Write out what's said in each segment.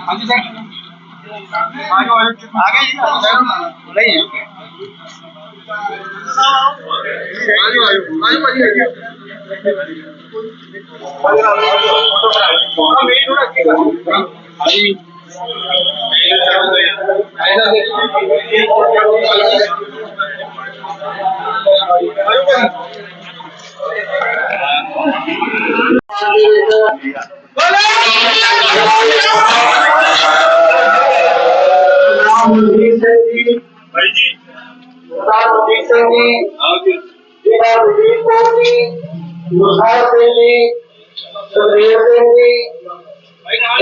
ਹਾਂਜੀ ਸਰ ਆਜੋ ਆਜੋ ਆ ਗਏ ਜੀ। ਨਹੀਂ ਆਜੋ ਆਜੋ ਆਜੋ ਭਾਜੀ ਆਜੋ ਹਾਂਜੀ ਰਾਮਜੀਤ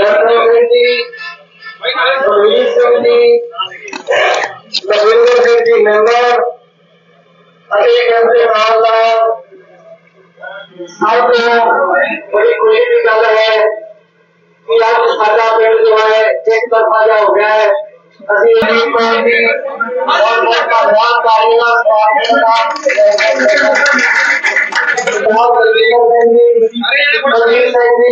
ਜਰਨਲ ਸਿੰਘ ਜੀ ਬਲਵੀਰ ਸਿੰਘ ਜੀ ਲਖਵਿੰਦਰ ਸਿੰਘ ਜੀ ਮੈਂਬਰ ਅਤੇ ਕਹਿੰਦੇ ਨਾਲ ਦਾ ਸਭ ਤੋਂ ਬੜੀ ਖੁਸ਼ੀ ਦੀ ਗੱਲ ਹੈ ਕਿ ਅੱਜ ਸਾਡਾ ਪਿੰਡ ਜੋ ਹੈ ਇੱਕ ਤਰਫਾ ਜਿਹਾ ਹੋ ਗਿਆ ਹੈ ਅਸੀਂ ਅਮੀਰ ਕੌਰ ਜੀ ਬਹੁਤ ਬਹੁਤ ਧੰਨਵਾਦ ਕਰਾਂਗਾ ਸਵਾਗਤ ਦਾ ਬਹੁਤ ਬਲਵੀਰ ਸਿੰਘ ਜੀ ਬਲਵੀਰ ਸਿੰਘ ਜੀ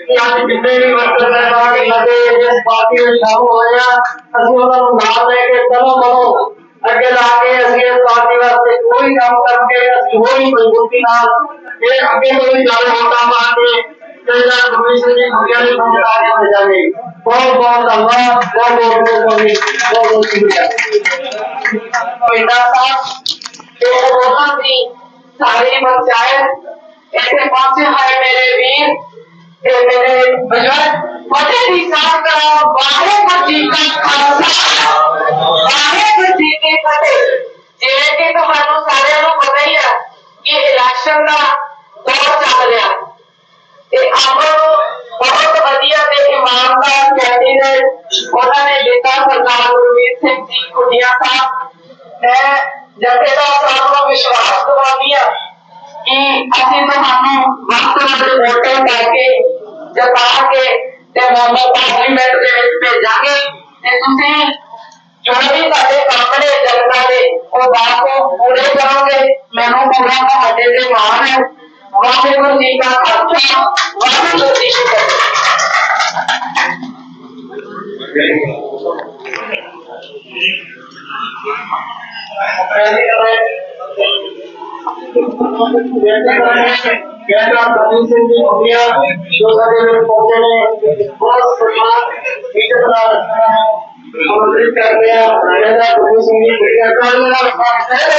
ਜਿੰਨੇ ਵੀ ਵਰਕਰ ਸਹਿਬਾਨ ਲੱਗੇ ਇਸ ਪਾਰਟੀ ਵਿੱਚ ਸ਼ਾਮਲ ਹੋਏ ਆ ਅਸੀਂ ਉਹਨਾਂ ਨੂੰ ਨਾਲ ਲੈ ਕੇ ਚਲੋ ਕਰੋ ਅੱਗੇ ਲਾ ਕੇ ਅਸੀਂ ਇਸ ਪਾਰਟੀ ਵਾਸਤੇ ਕੋਈ ਕੰਮ ਕਰਕੇ ਅਸੀਂ ਹੋਰ ਹੀ ਮਜ਼ਬੂਤੀ ਨਾਲ ਇਹ ਅੱਗੇ ਕੋਈ ਗੱਲ ਹੋਤਾ ਮਾਰਦੇ ਜਿਹੜਾ ਕਮਿਸ਼ਨ ਦੀ ਮੁਖੀਆ ਦੀ ਸਮਝ ਆ ਕੇ ਹੋ ਜਾਵੇ ਬਹੁਤ ਬਹੁਤ ਧੰਨਵਾਦ ਬਹੁਤ ਬਹੁਤ ਮਿਹਰਬਾਨੀ ਬਹੁਤ ਬਹੁਤ ਸ਼ੁਕਰੀਆ ਪਿੰਡਾ ਸਾਹਿਬ ਇਹ ਬੋਲਾਂ ਦੀ ਸਾਰੀ ਪੰਚਾਇਤ ਇੱਥੇ ਪਹੁੰਚੇ ਹੋਏ ਮੇਰੇ ਵੀਰ ਤੇ ਮੇਰੇ ਬਜ਼ੁਰਗ ਫਤਿਹ ਦੀ ਸਾਥ ਕਰੋ ਵਾਹਿਗੁਰੂ ਜੀ ਕਾ ਖਾਲਸਾ ਵਾਹਿਗੁਰੂ ਜੀ ਕੀ ਫਤਿਹ ਜਿਵੇਂ ਕਿ ਤੁਹਾਨੂੰ ਸਾਰਿਆਂ ਨੂੰ ਪਤਾ ਹੀ ਹੈ ਕਿ ਇਲੈਕਸ਼ਨ ਦਾ ਦੌਰ ਚੱਲ ਰਿਹਾ ਤੇ ਆਪ ਬਹੁਤ ਵਧੀਆ ਤੇ ਇਮਾਨਦਾਰ ਕੈਂਡੀਡੇਟ ਉਹਨਾਂ ਨੇ ਦਿੱਤਾ ਸਰਦਾਰ ਗੁਰਮੀਤ ਸਿੰਘ ਜੀ ਕੁੜੀਆਂ ਸਾਹਿਬ ਮੈਂ ਜਥੇਦਾਰ ਸਾਹਿਬ ਨੂੰ ਵਿਸ਼ਵਾਸ ਦਿਵਾਉਂਦੀ ਹਾਂ ਕਿ ਅਸੀਂ ਤੁਹਾਨੂੰ ਵੱਧ ਤੋਂ ਵੱਧ ਵੋਟਾਂ ਕਰਕੇ ਜਿਤਾ ਕੇ ਤੇ ਮਾਮਾ ਪਾਰਲੀਮੈਂਟ ਦੇ ਵਿੱਚ ਭੇਜਾਂਗੇ ਤੇ ਤੁਸੀਂ ਜੋ ਵੀ ਤੁਹਾਡੇ ਕੰਮ ਨੇ ਜਨਤਾ ਦੇ ਉਹ ਬਾਪੂ ਪੂਰੇ ਕਰੋਗੇ ਮੈਨੂੰ ਪੂਰਾ ਤੁਹਾਡੇ ਤੇ ਮਾਣ ਹੈ ਵਾਹਿਗੁਰੂ ਜੀ ਕਾ ਖਾਲਸਾ ਵਾਹਿਗੁਰੂ ਜੀ ਕੀ ਫਤਿਹ ਕੈਂਡਰਾ ਕਮਿਸ਼ਨ ਸਿੰਘ ਜੀ ਹੋ ਗਿਆ ਜੋ ਸਾਡੇ ਵਿੱਚ ਪਹੁੰਚੇ ਨੇ ਬਹੁਤ ਸਨਮਾਨ ਇੱਜ਼ਤ ਨਾਲ ਕਰਦੇ ਆ ਕੈਂਡਰਾ ਕਮਿਸ਼ਨ ਸਿੰਘ ਜੀ ਹੋ ਗਿਆ ਕਾਲ ਨਾਲ ਕੈਂਡਰਾ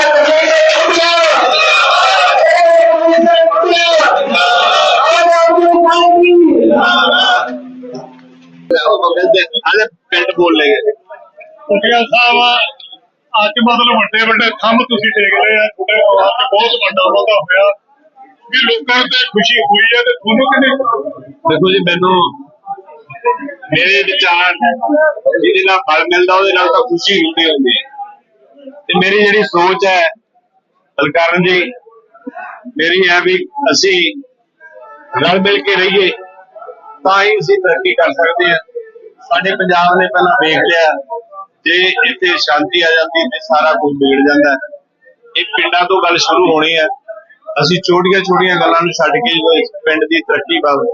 ਆਲੇ ਪਿੰਡ ਬੋਲ ਲੈ ਗਏ ਕੁਟਿਆ ਸਾਹਿਬ ਅੱਜ ਮਤਲਬ ਵੱਡੇ ਵੱਡੇ ਥੰਮ ਤੁਸੀਂ ਟੇਕ ਲਏ ਆ ਤੁਹਾਡੇ ਪਰਿਵਾਰ ਤੇ ਬਹੁਤ ਵੱਡਾ ਵਾਧਾ ਹੋਇਆ ਵੀ ਲੋਕਾਂ ਤੇ ਖੁਸ਼ੀ ਹੋਈ ਹੈ ਤੇ ਤੁਹਾਨੂੰ ਕਿੰਨੇ ਦੇਖੋ ਜੀ, ਮੈਨੂੰ ਮੇਰੇ ਵਿਚਾਰ ਜਿਹਦੇ ਨਾਲ ਫਲ ਮਿਲਦਾ, ਉਹਦੇ ਨਾਲ ਤਾਂ ਖੁਸ਼ੀ ਹੁੰਦੀ ਹੁੰਦੀ ਤੇ ਮੇਰੀ ਜਿਹੜੀ ਸੋਚ ਹੈ, ਬਲਕਰਨ ਜੀ, ਮੇਰੀ ਹੈ ਵੀ ਅਸੀਂ ਰਲ ਮਿਲ ਕੇ ਰਹੀਏ, ਤਾਂ ਹੀ ਅਸੀਂ ਤਰੱਕੀ ਕਰ ਸਕਦੇ ਹਾਂ। ਸਾਡੇ ਪੰਜਾਬ ਨੇ ਪਹਿਲਾਂ ਵੇਖ ਲਿਆ, ਜੇ ਇੱਥੇ ਸ਼ਾਂਤੀ ਆ ਜਾਂਦੀ ਤੇ ਸਾਰਾ ਕੁਝ ਵਿਗੜ ਜਾਂਦਾ ਇਹ ਪਿੰਡਾਂ ਤੋਂ ਗੱਲ ਸ਼ੁਰੂ ਹੋਣੀ ਹੈ। ਅਸੀਂ ਛੋਟੀਆਂ ਛੋਟੀਆਂ ਗੱਲਾਂ ਨੂੰ ਛੱਡ ਕੇ ਪਿੰਡ ਦੀ ਤਰੱਕੀ ਵੱਲ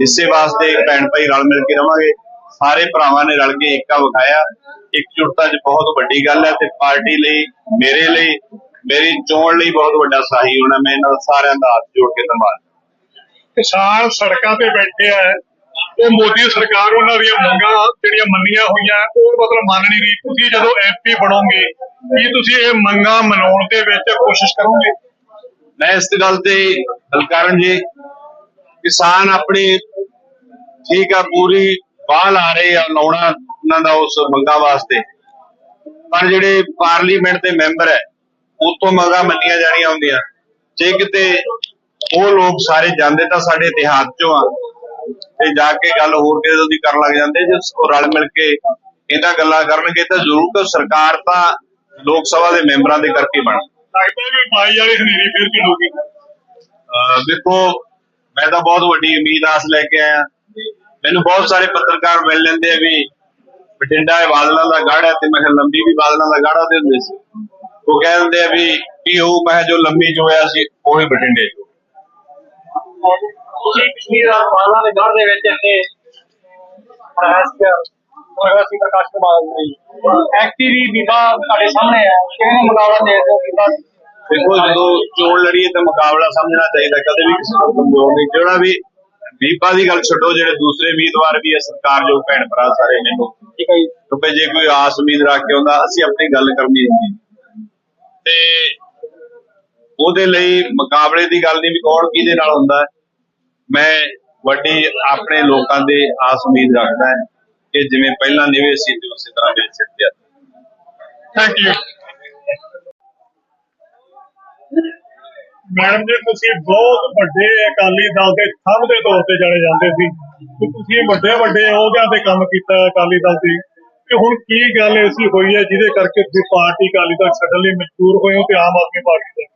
ਹਿੱਸੇ ਵਾਸਤੇ ਭੈਣ ਭਾਈ ਰਲ ਮਿਲ ਕੇ ਰਵਾਂਗੇ। ਸਾਰੇ ਭਰਾਵਾਂ ਨੇ ਰਲ ਕੇ ਏਕਾ ਵਿਖਾਇਆ। ਇਕਜੁੱਟਤਾ 'ਚ ਬਹੁਤ ਵੱਡੀ ਗੱਲ ਹੈ ਤੇ ਪਾਰਟੀ ਲਈ ਮੇਰੇ ਲਈ ਮੇਰੀ ਚੋਣ ਲਈ ਬਹੁਤ ਵੱਡਾ ਸਹਾਈ ਹੋਣਾ। ਮੈਂ ਇਹਨਾਂ ਸਾਰਿਆਂ ਦਾ ਹੱਥ ਜੋੜ ਕੇ ਧੰਨਵਾਦ। ਕਿਸਾਨ ਸੜਕਾਂ ਤੇ ਬੈਠੇ ਆ। ਉਹ ਮੋਦੀ ਸਰਕਾਰ ਉਹਨਾਂ ਦੀਆਂ ਮੰਗਾਂ ਜਿਹੜੀਆਂ ਮੰਨੀਆਂ ਹੋਈਆਂ ਉਹ ਮਤਲਬ ਮੰਨ ਨਹੀਂ ਰਹੀ। ਤੁਸੀਂ ਜਦੋਂ ਐਮਪੀ ਬਣੋਗੇ ਕੀ ਤੁਸੀਂ ਇਹ ਮੰਗਾਂ ਮਨਾਉਣ ਦੇ ਵਿੱਚ ਕੋਸ਼ਿਸ਼ ਕਰੋਗੇ? ਮੈਂ ਇਸ ਗੱਲ ਤੇ ਬਲਕਾਰਨ ਜੀ ਕਿਸਾਨ ਆਪਣੀ ਠੀਕ ਆ ਪੂਰੀ ਬਾਹ ਲਾ ਰਹੇ ਆ ਲਾਉਣਾ ਉਹਨਾਂ ਦਾ ਉਸ ਮੰਗਾਂ ਵਾਸਤੇ। ਪਰ ਜਿਹੜੇ ਪਾਰਲੀਮੈਂਟ ਦੇ ਮੈਂਬਰ ਹੈ ਉਤੋਂ ਮੰਗਾਂ ਮੰਨੀਆਂ ਜਾਣੀਆਂ ਹੁੰਦੀਆਂ। ਜੇ ਕਿਤੇ ਉਹ ਲੋਕ ਸਾਰੇ ਜਾਂਦੇ ਤਾਂ ਸਾਡੇ ਇਤਿਹਾਸ ਚੋਂ ਆ। ਤੇ ਜਾ ਕੇ ਗੱਲ ਹੋਰ ਕਿਸੇ ਦੀ ਕਰਨ ਲੱਗ ਜਾਂਦੇ ਜੇ ਉਹ ਰਲ ਮਿਲ ਕੇ ਇਹਨਾਂ ਗੱਲਾਂ ਕਰਨਗੇ ਤਾਂ ਜ਼ਰੂਰ ਕਿ ਸਰਕਾਰ ਤਾਂ ਲੋਕ ਸਭਾ ਦੇ ਮੈਂਬਰਾਂ ਦੇ ਕਰਕੇ ਬਣ। ਲੱਗਦਾ ਵੀ ਬਾਈ ਵਾਲੀ ਹਨੇਰੀ ਫਿਰ ਚੱਲੂਗੀ ਅਹ ਦੇਖੋ ਮੈਂ ਤਾਂ ਬਹੁਤ ਵੱਡੀ ਉਮੀਦ ਆਸ ਲੈ ਕੇ ਆਇਆ। ਮੈਨੂੰ ਬਹੁਤ ਸਾਰੇ ਪੱਤਰਕਾਰ ਮਿਲ ਲੈਂਦੇ ਆ ਵੀ ਬਠਿੰਡਾ ਇਹ ਬਾਦਲਾਂ ਦਾ ਗੜ ਹੈ ਤੇ ਮੈਂ ਕਿਹਾ ਲੰਬੀ ਵੀ ਬਾਦਲਾਂ ਦਾ ਗੜ ਦੇ ਹੁੰਦੇ ਸੀ। ਉਹ ਕਹਿ ਦਿੰਦੇ ਆ ਵੀ ਕੀ ਉਹ ਮੈਂ ਕਿਹਾ ਜੋ ਲੰਬੀ ਜੋਇਆ ਸੀ, ਉਹੀ ਬਠਿੰਡੇ ਜੋ ਤੁਸੀਂ ਪਿਛਲੀ ਵਾਰ ਬਾਲਾਂ ਦੇ ਘਰ ਦੇ ਵਿੱਚ ਇੱਥੇ ਪ੍ਰੈਸ ਹੋਇਆ ਸੀ ਪ੍ਰਕਾਸ਼ ਕੁਮਾਰ ਜੀ। ਐਕਟਿਵੀ ਬੀਬਾ ਤੁਹਾਡੇ ਸਾਹਮਣੇ ਹੈ ਕਿਵੇਂ ਮੁਕਾਬਲਾ ਦੇ ਦਿਓ ਬੀਬਾ? ਦੇਖੋ ਜਦੋਂ ਚੋਣ ਲੜੀਏ ਤਾਂ ਮੁਕਾਬਲਾ ਸਮਝਣਾ ਚਾਹੀਦਾ ਕਦੇ ਵੀ ਕਿਸੇ ਨੂੰ ਕਮਜ਼ੋਰ ਨਹੀਂ। ਜਿਹੜਾ ਵੀ ਬੀਬਾ ਦੀ ਗੱਲ ਛੱਡੋ ਜਿਹੜੇ ਦੂਸਰੇ ਉਮੀਦਵਾਰ ਵੀ ਹੈ ਸਰਕਾਰਯੋਗ ਭੈਣ ਭਰਾ ਸਾਰੇ ਮੈਨੂੰ ਠੀਕ ਹੈ ਜੀ। ਜੇ ਕੋਈ ਆਸ ਉਮੀਦ ਰੱਖ ਕੇ ਆਉਂਦਾ ਅਸੀਂ ਆਪਣੀ ਗੱਲ ਕਰਨੀ ਹੁੰਦੀ। ਤੇ ਉਹਦੇ ਲਈ ਮੁਕਾਬਲੇ ਦੀ ਗੱਲ ਨਹੀਂ ਵੀ ਕੌਣ ਕਿਹਦੇ ਨਾਲ ਹੁੰਦਾ। ਮੈਂ ਵੱਡੀ ਆਪਣੇ ਲੋਕਾਂ ਦੇ ਆਸ ਉਮੀਦ ਰੱਖਦਾ ਕਿ ਜਿਵੇਂ ਪਹਿਲਾਂ ਨਿਵੇ ਸੀ ਤੇ ਉਸੇ ਤਰ੍ਹਾਂ ਮੇਰੇ ਸਿਰ ਤੇ। ਥੈਂਕ ਯੂ ਮੈਡਮ ਜੀ, ਤੁਸੀਂ ਬਹੁਤ ਵੱਡੇ ਅਕਾਲੀ ਦਲ ਦੇ ਥੰਮ ਦੇ ਤੌਰ ਤੇ ਜਾਣੇ ਜਾਂਦੇ ਸੀ। ਤੁਸੀਂ ਵੱਡੇ ਵੱਡੇ ਅਹੁਦਿਆਂ ਤੇ ਕੰਮ ਕੀਤਾ ਅਕਾਲੀ ਦਲ ਦੀ। ਤੇ ਹੁਣ ਕੀ ਗੱਲ ਐਸੀ ਹੋਈ ਹੈ ਜਿਹਦੇ ਕਰਕੇ ਤੁਸੀਂ ਪਾਰਟੀ ਅਕਾਲੀ ਦਲ ਛੱਡਣ ਲਈ ਮਜਬੂਰ ਹੋਏ ਹੋ ਤੇ ਆਮ ਆਦਮੀ ਪਾਰਟੀ ਦੇ?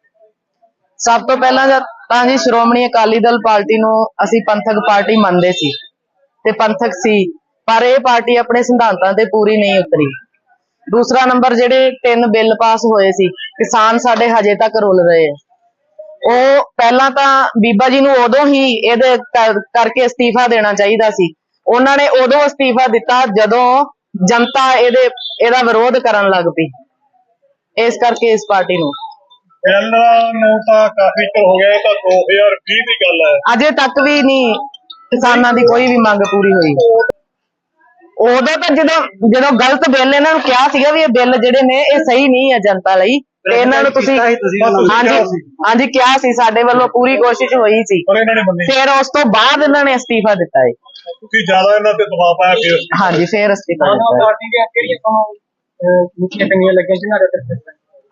ਸਭ ਤੋਂ ਪਹਿਲਾਂ ਤਾਂ ਜੀ ਸ਼੍ਰੋਮਣੀ ਅਕਾਲੀ ਦਲ ਪਾਰਟੀ ਨੂੰ ਅਸੀਂ ਪੰਥਕ ਪਾਰਟੀ ਮੰਨਦੇ ਸੀ। ਤੇ ਪੰਥਕ ਸੀ। ਪਰ ਇਹ ਪਾਰਟੀ ਆਪਣੇ ਸਿਧਾਂਤਾਂ ਤੇ ਪੂਰੀ ਨਹੀਂ ਉਤਰੀ। ਦੂਸਰਾ ਨੰਬਰ ਜਿਹੜੇ ਤਿੰਨ ਬਿੱਲ ਪਾਸ ਹੋਏ ਸੀ, ਕਿਸਾਨ ਸਾਡੇ ਹਜੇ ਤੱਕ ਰੁਲ ਰਹੇ ਆ। ਉਹ ਪਹਿਲਾਂ ਤਾਂ ਬੀਬਾ ਜੀ ਨੂੰ ਉਦੋਂ ਹੀ ਇਹਦੇ ਕਰ- ਕਰਕੇ ਅਸਤੀਫਾ ਦੇਣਾ ਚਾਹੀਦਾ ਸੀ। ਉਹਨਾਂ ਨੇ ਉਦੋਂ ਅਸਤੀਫਾ ਦਿੱਤਾ ਜਦੋਂ ਜਨਤਾ ਇਹਦੇ ਇਹਦਾ ਵਿਰੋਧ ਕਰਨ ਲੱਗ ਪਈ। ਇਸ ਕਰਕੇ ਇਸ ਪਾਰਟੀ ਨੂੰ। ਪਹਿਲਾਂ ਨੂੰ ਤਾਂ ਕਾਫੀ ਚਿਰ ਹੋ ਗਿਆ ਇਹ ਤਾਂ 2020 ਦੀ ਗੱਲ ਹੈ। ਅਜੇ ਤੱਕ ਵੀ ਨਹੀਂ ਕਿਸਾਨਾਂ ਦੀ ਕੋਈ ਵੀ ਮੰਗ ਪੂਰੀ ਹੋਈ। ਉਦੋਂ ਤਾਂ ਜਦੋਂ ਜਦੋਂ ਗਲਤ ਬਿੱਲ ਇਹਨਾਂ ਨੂੰ ਕਿਹਾ ਸੀਗਾ ਵੀ ਇਹ ਬਿੱਲ ਜਿਹੜੇ ਨੇ ਇਹ ਸਹੀ ਨਹੀਂ ਹੈ ਜਨਤਾ ਲਈ। ਤੇ ਇਹਨਾਂ ਨੂੰ ਤੁਸੀਂ ਹਾਂਜੀ ਹਾਂਜੀ ਕਿਹਾ ਸੀ ਸਾਡੇ ਵੱਲੋਂ ਪੂਰੀ ਕੋਸ਼ਿਸ਼ ਹੋਈ ਸੀ। ਪਰ ਇਹਨਾਂ ਨੇ ਮੰਨੀ। ਫਿਰ ਉਸ ਤੋਂ ਬਾਅਦ ਇਹਨਾਂ ਨੇ ਅਸਤੀਫਾ ਦਿੱਤਾ ਹੈ ਤੁਸੀਂ ਜ਼ਿਆਦਾ ਇਹਨਾਂ ਤੇ ਦਬਾਅ ਪਾਇਆ ਫਿਰ। ਹਾਂਜੀ ਫਿਰ ਅਸਤੀਫਾ ਦਿੱਤਾ ਪਾਰਟੀ ਦੀਆਂ ਕਿਹੜੀਆਂ ਤੁਹਾਨੂੰ ਨੀਤੀਆਂ ਚੰਗੀਆਂ ਲੱਗੀਆਂ ਜਿਨ੍ਹਾਂ ਦੇ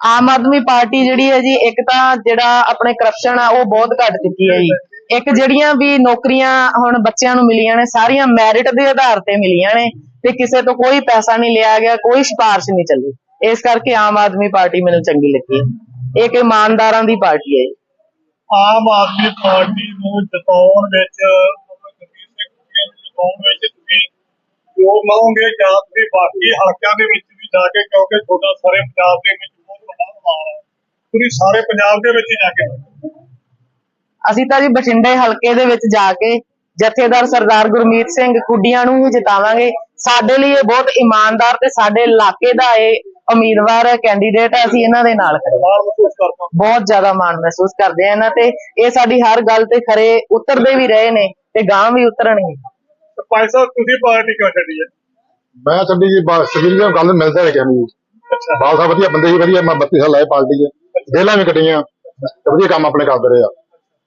ਆਮ ਆਦਮੀ ਪਾਰਟੀ ਜਿਹੜੀ ਹੈ ਜੀ ਇੱਕ ਤਾਂ ਜਿਹੜਾ ਆਪਣੇ ਕਰਪਸ਼ਨ ਆ ਉਹ ਬਹੁਤ ਘਟ ਚੁੱਕੀ ਹੈ ਜੀ। ਇੱਕ ਜਿਹੜੀਆਂ ਵੀ ਨੌਕਰੀਆਂ ਹੁਣ ਬੱਚਿਆਂ ਨੂੰ ਮਿਲੀਆਂ ਨੇ ਸਾਰੀਆਂ ਮੈਰਿਟ ਦੇ ਆਧਾਰ ਤੇ ਮਿਲੀਆਂ ਨੇ। ਤੇ ਕਿਸੇ ਤੋਂ ਕੋਈ ਪੈਸਾ ਨਹੀਂ ਲਿਆ ਗਿਆ ਕੋਈ ਸਿਫਾਰਿਸ਼ ਨਹੀਂ ਚੱਲੀ। ਇਸ ਕਰਕੇ ਆਮ ਆਦਮੀ ਪਾਰਟੀ ਮੈਨੂੰ ਚੰਗੀ ਲੱਗੀ ਹੈ। ਇੱਕ ਇਮਾਨਦਾਰਾਂ ਦੀ ਪਾਰਟੀ ਹੈ। ਆਮ ਆਦਮੀ ਪਾਰਟੀ ਨੂੰ ਜਿਤਾਉਣ ਵਿੱਚ ਜਿਤਾਉਣ ਤੁਸੀਂ ਜੋ ਮੰਗੋਗੇ ਜਾਂ ਤੁਸੀਂ ਬਾਕੀ ਹਲਕਿਆਂ ਦੇ ਵਿੱਚ ਵੀ ਜਾ ਕੇ ਕਿਉਂਕਿ ਤੁਹਾਡਾ ਸਾਰੇ ਪੰਜਾਬ ਦੇ ਵਿੱਚ ਬਹੁਤ ਵੱਡਾ ਸਮਾਨ ਹੈ ਤੁਸੀਂ ਸਾਰੇ ਪੰਜਾਬ ਦੇ ਵਿੱਚ ਹੀ ਜਾ ਕੇ ਅਸੀਂ ਤਾਂ ਜੀ ਬਠਿੰਡੇ ਹਲਕੇ ਦੇ ਵਿੱਚ ਜਾ ਕੇ ਜਥੇਦਾਰ ਸਰਦਾਰ ਗੁਰਮੀਤ ਸਿੰਘ ਖੁੱਡੀਆਂ ਨੂੰ ਹੀ ਜਿਤਾਵਾਂਗੇ ਸਾਡੇ ਲਈ ਇਹ ਬਹੁਤ ਇਮਾਨਦਾਰ ਤੇ ਸਾਡੇ ਇਲਾਕੇ ਦਾ ਇਹ ਉਮੀਦਵਾਰ ਹੈ ਕੈਂਡੀਡੇਟ ਹੈ ਅਸੀਂ ਇਹਨਾਂ ਦੇ ਨਾਲ ਖੜੇ ਹਾਂ। ਮਾਣ ਮਹਿਸੂਸ ਕਰਦਾ ਬਹੁਤ ਜ਼ਿਆਦਾ ਮਾਣ ਮਹਿਸੂਸ ਕਰਦੇ ਆ ਇਹਨਾਂ ਤੇ। ਇਹ ਸਾਡੀ ਹਰ ਗੱਲ ਤੇ ਖਰੇ ਉਤਰਦੇ ਵੀ ਰਹੇ ਨੇ ਤੇ ਗਾਂ ਵੀ ਉਤਰਨਗੇ। ਭਾਈ ਸਾਹਿਬ ਤੁਸੀਂ ਪਾਰਟੀ ਕਿਉਂ ਛੱਡੀ ਹੈ? ਮੈਂ ਛੱਡੀ ਜੀ ਬਸ ਸਵੀਰ ਜੀ ਗੱਲ ਮਿਲਦਾ ਹੈ ਕਹਿੰਦੀ ਅੱਛਾ। ਬਾਲ ਸਾਹਿਬ ਵਧੀਆ ਬੰਦੇ ਸੀ ਵਧੀਆ ਮੈਂ 32 ਸਾਲ ਲਾਏ ਪਾਰਟੀ 'ਚ ਜੇਲਾਂ ਵੀ ਕੱਟੀਆਂ ਤੇ ਵਧੀਆ ਕੰਮ ਆਪਣੇ ਕਰਦੇ ਰਹੇ ਆ।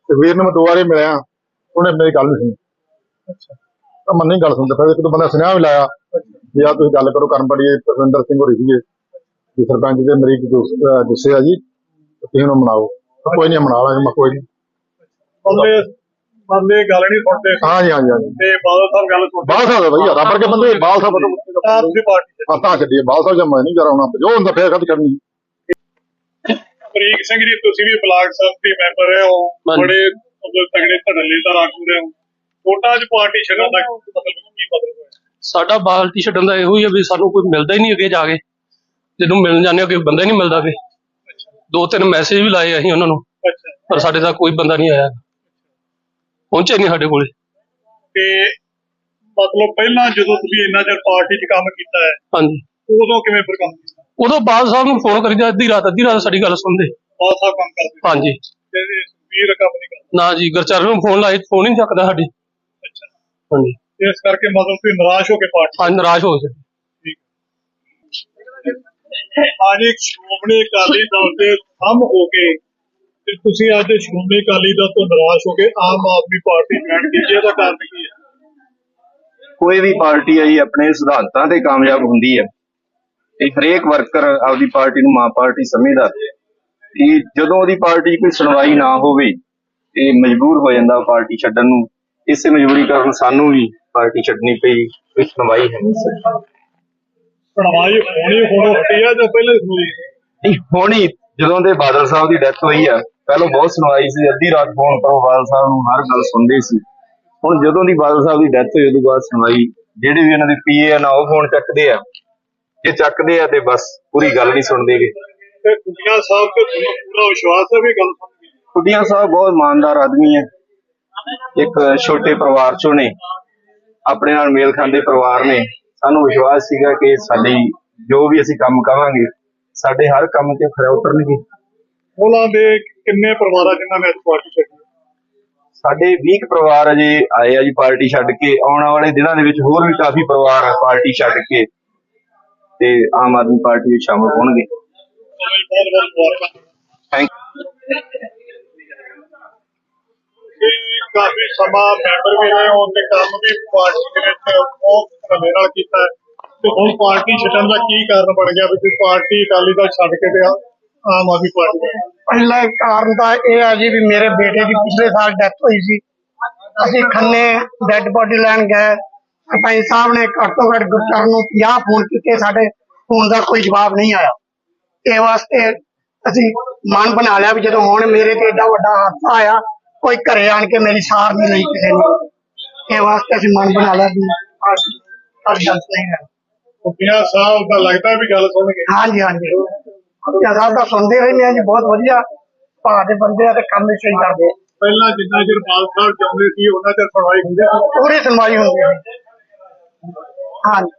ਤੇ ਵੀਰ ਨੂੰ ਮੈਂ ਦੋ ਵਾਰੀ ਮਿਲਿਆ ਉਹਨੇ ਮੇਰੀ ਗੱਲ ਨਹੀਂ ਸੁਣੀ। ਤਾਂ ਮੰਨੀ ਗੱਲ ਸੁਣਦਾ ਫਿਰ ਇੱਕ ਦੋ ਬੰਦਾ ਸੁਨੇਹਾ ਵੀ ਲਾਇਆ ਵੀ ਆ ਤੁਸੀਂ ਗੱਲ ਕਰੋ ਕਰਨ ਬੜੀ ਪ੍ਰਵਿੰਦਰ ਸਿੰਘ ਹੋਰੀ ਸੀਗੇ। ਵੀ ਸਰਪੰਚ ਦੇ ਮਰੀਕ ਗੁੱਸ- ਆ ਜੀ ਤੇ ਤੁਸੀਂ ਉਹਨੂੰ ਮਨਾਓ। ਕੋਈ ਨਹੀਂ ਮਨਾ ਲਾਂਗੇ ਮੈਂ ਕੋਈ ਨਹੀਂ। ਬੰਦੇ ਬੰਦੇ ਗੱਲ ਨਹੀਂ ਸੁਣਦੇ। ਹਾਂ ਜੀ ਹਾਂ ਜੀ ਹਾਂ ਜੀ। ਤੇ ਬਾਦਲ ਸਾਹਿਬ ਗੱਲ ਸੁਣਦੇ। ਬਾਲ ਸਾਹਿਬ ਵਧੀਆ ਰੱਬ ਵਰਗੇ ਬੰਦੇ ਬਾਲ ਸਾਹਿਬ ਤਾਂ ਤੁਸੀਂ ਪਾਰਟੀ ਹਾਂ ਤਾਂ ਛੱਡੀਏ। ਬਾਲ ਸਾਹਿਬ ਜਮਾ ਨਹੀਂ ਕਰਾਉਣਾ ਜੋ ਹੁੰਦਾ ਫੇਰ ਕਦ ਕਰਨੀ ਪ੍ਰੀਕ ਸਿੰਘ ਜੀ ਤੁਸੀਂ ਵੀ ਬਲਾਕ ਸੰਮਤੀ ਮੈਂਬਰ ਰਹੇ ਹੋ। ਬੜੇ ਮਤਲਬ ਤਗੜੇ ਧੜੱਲੇ ਦਾ ਆਗੂ ਰਹੇ ਹੋ। ਵੋਟਾਂ 'ਚ ਪਾਰਟੀ ਛੱਡਣ ਦਾ ਮਤਲਬ ਕੀ ਮਤਲਬ ਹੋਇਆ ਸਾਡਾ ਬਾਲਟੀ ਛੱਡਣ ਦਾ ਇਹੋ ਹੀ ਆ ਵੀ ਸਾਨੂੰ ਕੋਈ ਮਿਲਦਾ ਹੀ ਨਹੀਂ ਅੱਗੇ ਜਾ ਕੇ। ਜਦੋਂ ਮਿਲਣ ਜਾਂਦੇ ਆ ਕੋਈ ਬੰਦਾ ਹੀ ਨਹੀਂ ਮਿਲਦਾ ਫੇ ਦੋ ਤਿੰਨ ਮੈਸੇਜ ਵੀ ਲਾਏ ਅਸੀਂ ਉਹਨਾਂ ਨੂੰ ਪਰ ਸਾਡੇ ਤੱਕ ਕੋਈ ਬੰਦਾ ਨਹੀਂ ਆਇਆ। ਪਹੁੰਚਿਆ ਨਹੀਂ ਸਾਡੇ ਕੋਲੇ। ਤੇ ਮਤਲਬ ਪਹਿਲਾਂ ਜਦੋਂ ਤੁਸੀਂ ਇੰਨਾ ਚਿਰ ਪਾਰਟੀ 'ਚ ਕੰਮ ਕੀਤਾ ਹੈ ਹਾਂਜੀ। ਉਦੋਂ ਕਿਵੇਂ ਫਿਰ ਕੰਮ ਕੀਤਾ? ਉਦੋਂ ਬਾਦ ਸਾਹਿਬ ਨੂੰ ਫੋਨ ਕਰੀਦਾ ਅੱਧੀ ਰਾਤ ਅੱਧੀ ਰਾਤ ਸਾਡੀ ਗੱਲ ਸੁਣਦੇ। ਬਹੁਤ ਸਾਰਾ ਕੰਮ ਕਰਦੇ। ਹਾਂਜੀ। ਤੇ ਵੀਰ ਕੰਮ ਨਹੀਂ ਕਰਦਾ ਨਾ ਜੀ ਗੁਰਚਰਨ ਨੂੰ ਫੋਨ ਲਾਏ ਫੋਨ ਹੀ ਨਹੀਂ ਚੱਕਦਾ ਸਾਡੀ। ਅੱਛਾ। ਹਾਂਜੀ। ਇਸ ਕਰਕੇ ਮਤਲਬ ਤੁਸੀਂ ਨਿਰਾਸ਼ ਹੋ ਕੇ ਪਾਰਟੀ ਅੱਜ ਨਾਰਾਜ਼ ਹੋ ਗਏ। ਅੱਜ ਸ਼੍ਰੋਮਣੀ ਅਕਾਲੀ ਦਲ ਦੇ ਥੰਮ ਹੋ ਕੇ ਤੇ ਤੁਸੀਂ ਅੱਜ ਸ਼੍ਰੋਮਣੀ ਅਕਾਲੀ ਦਲ ਤੋਂ ਨਿਰਾਸ਼ ਹੋ ਕੇ ਆਮ ਆਦਮੀ ਪਾਰਟੀ ਜੁਆਇਨ ਕੀਤੀ ਇਹਦਾ ਕਾਰਨ ਕੀ ਹੈ? ਕੋਈ ਵੀ ਪਾਰਟੀ ਹੈ ਜੀ ਆਪਣੇ ਸਿਧਾਂਤਾਂ ਤੇ ਕਾਮਯਾਬ ਹੁੰਦੀ ਹੈ। ਤੇ ਹਰੇਕ ਵਰਕਰ ਆਪਦੀ ਪਾਰਟੀ ਨੂੰ ਮਾਂ ਪਾਰਟੀ ਸਮਝਦਾ ਕਿ ਜਦੋਂ ਉਹਦੀ ਪਾਰਟੀ ਕੋਈ ਸੁਣਵਾਈ ਨਾ ਹੋਵੇ ਇਹ ਮਜਬੂਰ ਹੋ ਜਾਂਦਾ ਪਾਰਟੀ ਛੱਡਣ ਨੂੰ, ਇਸੇ ਮਜਬੂਰੀ ਕਾਰਨ ਸਾਨੂੰ ਵੀ ਪਾਰਟੀ ਛੱਡਣੀ ਪਈ, ਕੋਈ ਸੁਣਵਾਈ ਹੈ ਨਹੀਂ। ਸੀ ਸੁਣਵਾਈ ਹੋਣੀ ਹੁਣ ਹਟੀ ਆ ਜਾਂ ਪਹਿਲੇ ਸੁਣੀ ਨਹੀਂ ਹੋਣੀ। ਜਦੋਂ ਦੇ ਬਾਦਲ ਸਾਹਿਬ ਦੀ ਡੈਥ ਹੋਈ ਆ ਪਹਿਲਾਂ ਬਹੁਤ ਸੁਣਵਾਈ ਸੀ ਅੱਧੀ ਰਾਤ ਫੋਨ ਕਰੋ ਬਾਦਲ ਸਾਹਿਬ ਨੂੰ ਹਰ ਗੱਲ ਸੁਣਦੇ ਸੀ। ਹੁਣ ਜਦੋਂ ਦੀ ਬਾਦਲ ਸਾਹਿਬ ਦੀ ਡੈਥ ਹੋਈ ਉਦੋਂ ਬਾਅਦ ਸੁਣਵਾਈ। ਜਿਹੜੇ ਵੀ ਇਹਨਾਂ ਦੇ ਪੀਏ ਆ ਨਾ ਉਹ ਫੋਨ ਚੱਕਦੇ ਆ। ਜੇ ਚੱਕਦੇ ਆ ਤੇ ਬਸ ਪੂਰੀ ਗੱਲ ਨਹੀਂ ਸੁਣਦੇ ਗੇ। ਤੇ ਕੁੜੀਆਂ ਸਾਹਿਬ ਤੇ ਤੁਹਾਨੂੰ ਪੂਰਾ ਵਿਸ਼ਵਾਸ ਹੈ ਵੀ ਗੱਲ ਸੁਣਦੀ ਖੁੱਡੀਆਂ ਸਾਹਿਬ ਬਹੁਤ ਇਮਾਨਦਾਰ ਆਦਮੀ ਹੈ ਇੱਕ ਛੋਟੇ ਪਰਿਵਾਰ ਚੋਂ ਨੇ। ਆਪਣੇ ਨਾਲ ਮੇਲ ਖਾਂਦੇ ਪਰਿਵਾਰ ਨੇ। ਸਾਨੂੰ ਵਿਸ਼ਵਾਸ ਸੀਗਾ ਕਿ ਸਾਡੀ ਜੋ ਵੀ ਅਸੀਂ ਕੰਮ ਕਵਾਂਗੇ ਸਾਡੇ ਹਰ ਕੰਮ ਤੇ ਖਰਾ ਉਤਰਨਗੇ। ਉਹਨਾਂ ਦੇ ਕਿੰਨੇ ਪਰਿਵਾਰਾਂ ਜਿਨ੍ਹਾਂ ਨੇ ਅੱਜ ਪਾਰਟੀ ਛੱਡੀ? ਸਾਡੇ 20 ਕੁ ਪਰਿਵਾਰ ਅਜੇ ਆਏ ਆ ਜੀ ਪਾਰਟੀ ਛੱਡ ਕੇ। ਆਉਣ ਵਾਲੇ ਦਿਨਾਂ ਦੇ ਵਿੱਚ ਹੋਰ ਵੀ ਕਾਫੀ ਪਰਿਵਾਰ ਆ ਪਾਰਟੀ ਛੱਡ ਕੇ ਤੇ ਆਮ ਆਦਮੀ ਪਾਰਟੀ ਵਿੱਚ ਸ਼ਾਮਲ ਹੋਣਗੇ। ਥੈਂਕ ਇਹ ਕਾਫੀ ਸਮਾਂ ਮੈਂਬਰ ਵੀ ਰਹੇ ਹੋ ਤੇ ਕੰਮ ਵੀ ਪਾਰਟੀ ਦੇ ਵਿੱਚ ਬਹੁਤ ਸਮੇਂ ਨਾਲ ਕੀਤਾ ਤੇ ਹੁਣ ਪਾਰਟੀ ਛੱਡਣ ਦਾ ਕੀ ਕਾਰਨ ਬਣ ਗਿਆ ਵੀ ਪਾਰਟੀ ਅਕਾਲੀ ਦਲ ਛੱਡ ਕੇ ਤੇ ਆਮ ਆਦਮੀ ਪਾਰਟੀ ਪਹਿਲਾ ਕਾਰਨ ਤਾਂ ਇਹ ਹੈ ਜੀ ਵੀ ਮੇਰੇ ਬੇਟੇ ਦੀ ਪਿਛਲੇ ਸਾਲ ਡੈਥ ਹੋਈ ਸੀ। ਅਸੀਂ ਖੰਨੇ ਡੈੱਡ ਬੋਡੀ ਲੈਣ ਗਏ। ਸਰਪੰਚ ਸਾਹਿਬ ਨੇ ਘੱਟ ਤੋਂ ਘੱਟ ਗੁਰਚਰਨ ਨੂੰ 50 ਫੋਨ ਕੀਤੇ, ਸਾਡੇ ਫੋਨ ਦਾ ਕੋਈ ਜਵਾਬ ਨਹੀਂ ਆਇਆ। ਇਹ ਵਾਸਤੇ ਅਸੀਂ ਮਨ ਬਣਾ ਲਿਆ ਵੀ ਜਦੋਂ ਹੁਣ ਮੇਰੇ ਤੇ ਏਡਾ ਵੱਡਾ ਹਾਦਸਾ ਆਇਆ ਕੋਈ ਘਰੇ ਆਣ ਕੇ ਮੇਰੀ ਸਾਰ ਨਹੀਂ ਲਈ ਕਿਸੇ ਨੇ। ਇਹ ਵਾਸਤੇ ਅਸੀਂ ਮਨ ਬਣਾ ਲਿਆ ਵੀ ਹਰ ਜਨਤ ਨਹੀਂ ਹੈ। ਕੁੱਤੀਆਂ ਸਾਹਿਬ ਦਾ ਲੱਗਦਾ ਵੀ ਗੱਲ ਸੁਣਗੇ ਹਾਂਜੀ ਹਾਂਜੀ। ਖੁੱਟੀਆਂ ਸਾਹਿਬ ਦਾ ਸੁਣਦੇ ਰਹਿੰਦੇ ਆ ਜੀ ਬਹੁਤ ਵਧੀਆ। ਭਾਅ ਦੇ ਬੰਦੇ ਆ ਤੇ ਕੰਮ ਵੀ ਸਹੀ ਕਰਦੇ। ਪਹਿਲਾਂ ਜਿੰਨਾ ਚਿਰ ਬਾਲ ਸਾਹਿਬ ਚਾਹੁੰਦੇ ਸੀ ਉਹਨਾਂ ਚਿਰ ਸੁਣਵਾਈ ਹੁੰਦੀ ਪੂਰੀ ਸੁਣਵਾਈ ਹੁੰਦੀ ਹਾਂਜੀ।